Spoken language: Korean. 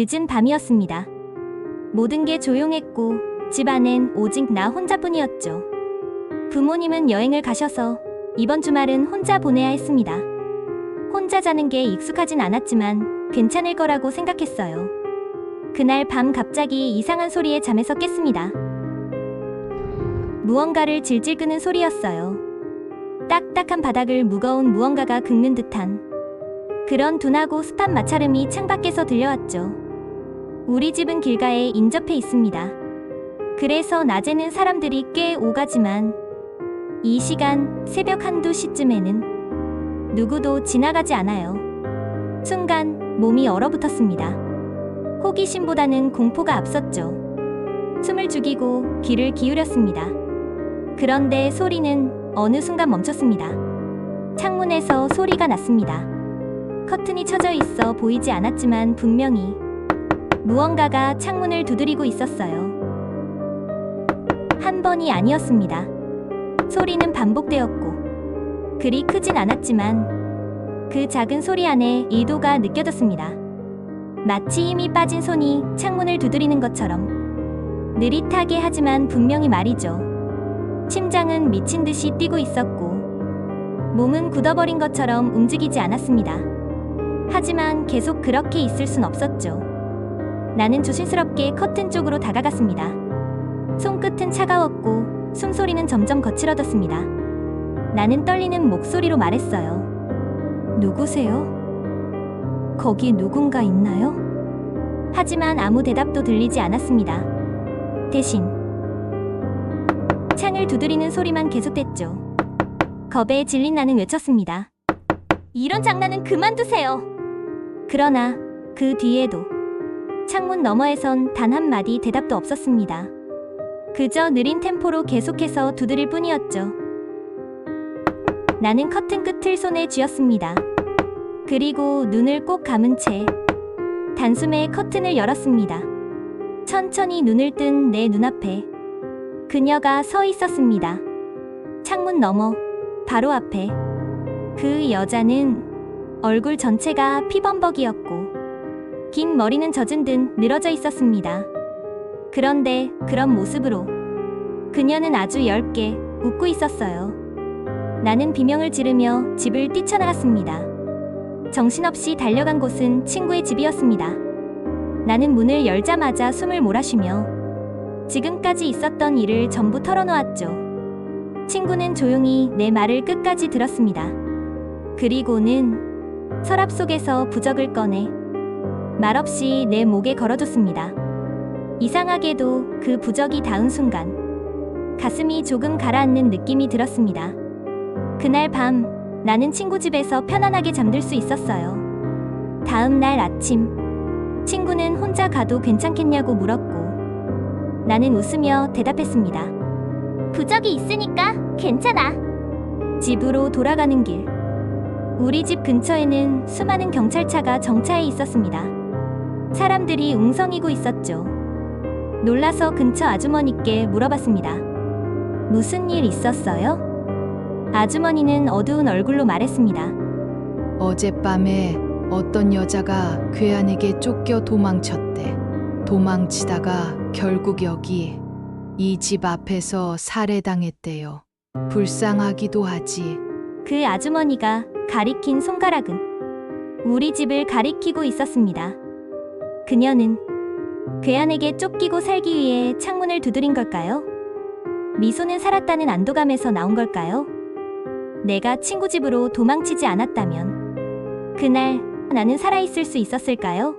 늦은 밤이었습니다. 모든 게 조용했고 집 안엔 오직 나 혼자뿐이었죠. 부모님은 여행을 가셔서 이번 주말은 혼자 보내야 했습니다. 혼자 자는 게 익숙하진 않았지만 괜찮을 거라고 생각했어요. 그날 밤 갑자기 이상한 소리에 잠에서 깼습니다. 무언가를 질질 끄는 소리였어요. 딱딱한 바닥을 무거운 무언가가 긁는 듯한 그런 둔하고 습한 마찰음이 창밖에서 들려왔죠. 우리 집은 길가에 인접해 있습니다. 그래서 낮에는 사람들이 꽤 오가지만 이 시간 새벽 한두 시쯤에는 누구도 지나가지 않아요. 순간 몸이 얼어붙었습니다. 호기심보다는 공포가 앞섰죠. 숨을 죽이고 귀를 기울였습니다. 그런데 소리는 어느 순간 멈췄습니다. 창문에서 소리가 났습니다. 커튼이 쳐져 있어 보이지 않았지만 분명히 무언가가 창문을 두드리고 있었어요. 한 번이 아니었습니다. 소리는 반복되었고, 그리 크진 않았지만, 그 작은 소리 안에 의도가 느껴졌습니다. 마치 힘이 빠진 손이 창문을 두드리는 것처럼, 느릿하게 하지만 분명히 말이죠. 심장은 미친 듯이 뛰고 있었고, 몸은 굳어버린 것처럼 움직이지 않았습니다. 하지만 계속 그렇게 있을 순 없었죠. 나는 조심스럽게 커튼 쪽으로 다가갔습니다. 손끝은 차가웠고 숨소리는 점점 거칠어졌습니다. 나는 떨리는 목소리로 말했어요. 누구세요? 거기 누군가 있나요? 하지만 아무 대답도 들리지 않았습니다. 대신 창을 두드리는 소리만 계속됐죠. 겁에 질린 나는 외쳤습니다. 이런 장난은 그만두세요. 그러나 그 뒤에도 창문 너머에선 단 한마디 대답도 없었습니다. 그저 느린 템포로 계속해서 두드릴 뿐이었죠. 나는 커튼 끝을 손에 쥐었습니다. 그리고 눈을 꼭 감은 채 단숨에 커튼을 열었습니다. 천천히 눈을 뜬 내 눈앞에 그녀가 서 있었습니다. 창문 너머 바로 앞에 그 여자는 얼굴 전체가 피범벅이었고 긴 머리는 젖은 듯 늘어져 있었습니다. 그런데 그런 모습으로 그녀는 아주 얇게 웃고 있었어요. 나는 비명을 지르며 집을 뛰쳐나갔습니다. 정신없이 달려간 곳은 친구의 집이었습니다. 나는 문을 열자마자 숨을 몰아쉬며 지금까지 있었던 일을 전부 털어놓았죠. 친구는 조용히 내 말을 끝까지 들었습니다. 그리고는 서랍 속에서 부적을 꺼내 말없이 내 목에 걸어줬습니다. 이상하게도 그 부적이 닿은 순간 가슴이 조금 가라앉는 느낌이 들었습니다. 그날 밤 나는 친구 집에서 편안하게 잠들 수 있었어요. 다음 날 아침 친구는 혼자 가도 괜찮겠냐고 물었고 나는 웃으며 대답했습니다. 부적이 있으니까 괜찮아. 집으로 돌아가는 길 우리 집 근처에는 수많은 경찰차가 정차해 있었습니다. 사람들이 웅성이고 있었죠. 놀라서 근처 아주머니께 물어봤습니다. 무슨 일 있었어요? 아주머니는 어두운 얼굴로 말했습니다. 어젯밤에 어떤 여자가 괴한에게 쫓겨 도망쳤대. 도망치다가 결국 여기 이 집 앞에서 살해당했대요. 불쌍하기도 하지. 그 아주머니가 가리킨 손가락은 우리 집을 가리키고 있었습니다. 그녀는 괴한에게 쫓기고 살기 위해 창문을 두드린 걸까요? 미소는 살았다는 안도감에서 나온 걸까요? 내가 친구 집으로 도망치지 않았다면 그날 나는 살아있을 수 있었을까요?